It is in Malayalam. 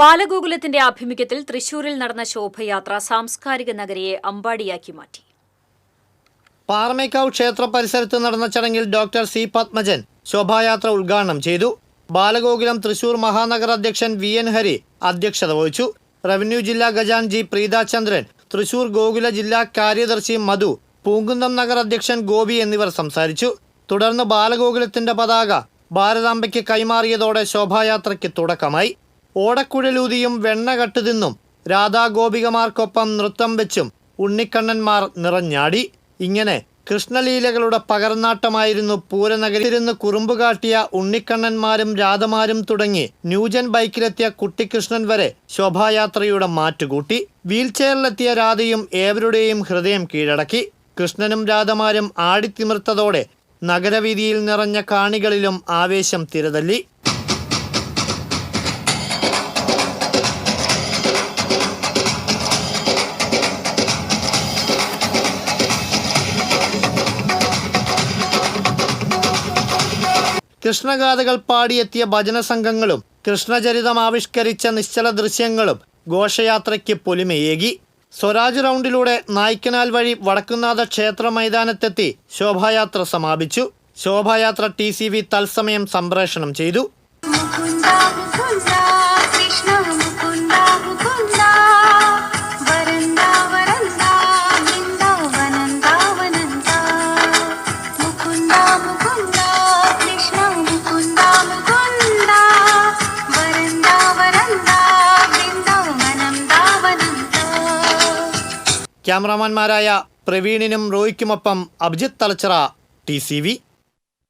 ബാലഗോകുലത്തിന്റെ ആഭിമുഖ്യത്തിൽ തൃശൂരിൽ നടന്ന ശോഭയാത്ര സാംസ്കാരിക നഗരിയെ അമ്പാടിയാക്കി മാറ്റി. പാറമേക്കാവ് ക്ഷേത്ര പരിസരത്ത് നടന്ന ചടങ്ങിൽ ഡോക്ടർ സി പത്മജൻ ശോഭായാത്ര ഉദ്ഘാടനം ചെയ്തു. ബാലഗോകുലം തൃശൂർ മഹാനഗർ അധ്യക്ഷൻ വി എൻ ഹരി അധ്യക്ഷത വഹിച്ചു. റവന്യൂ ജില്ലാ ഖജാൻജി പ്രീതാചന്ദ്രൻ തൃശൂർ ഗോകുല ജില്ലാ കാര്യദർശി മധു പൂങ്കുന്നം നഗർ അധ്യക്ഷൻ ഗോപി എന്നിവർ സംസാരിച്ചു. തുടർന്ന് ബാലഗോകുലത്തിന്റെ പതാക ഭാരതാംബയ്ക്ക് കൈമാറിയതോടെ ശോഭായാത്രയ്ക്ക് തുടക്കമായി. ഓടക്കുഴലൂതിയും വെണ്ണ കട്ടുതിന്നും രാധാഗോപികമാർക്കൊപ്പം നൃത്തം വെച്ചും ഉണ്ണിക്കണ്ണന്മാർ നിറഞ്ഞാടി. ഇങ്ങനെ കൃഷ്ണലീലകളുടെ പകർന്നാട്ടമായിരുന്നു പൂരനഗരിയിരുന്ന് കുറുമ്പ് കാട്ടിയ ഉണ്ണിക്കണ്ണന്മാരും രാധമാരും തുടങ്ങി ന്യൂജൻ ബൈക്കിലെത്തിയ കുട്ടിക്കൃഷ്ണൻ വരെ ശോഭായാത്രയുടെ മാറ്റുകൂട്ടി. വീൽചെയറിലെത്തിയ രാധയും ഏവരുടെയും ഹൃദയം കീഴടക്കി. കൃഷ്ണനും രാധമാരും ആടിത്തിമിർത്തതോടെ നഗരവീതിയിൽ നിറഞ്ഞ കാണികളിലും ആവേശം തിരതല്ലി. കൃഷ്ണഗാഥകൾ പാടിയെത്തിയ ഭജന സംഘങ്ങളും കൃഷ്ണചരിതം ആവിഷ്കരിച്ച നിശ്ചല ദൃശ്യങ്ങളും ഘോഷയാത്രയ്ക്ക് പൊലിമയേകി. സ്വരാജ് റൗണ്ടിലൂടെ നായ്ക്കനാൽ വഴി വടക്കുന്നാഥ ക്ഷേത്ര മൈതാനത്തെത്തി ശോഭായാത്ര സമാപിച്ചു. ശോഭായാത്ര ടി സി വി തത്സമയം സംപ്രേഷണം ചെയ്തു. ക്യാമറാമാൻമാരായ പ്രവീണിനും റോയ്ക്കുമൊപ്പം അഭിജിത്ത് തലച്ചിറ ടി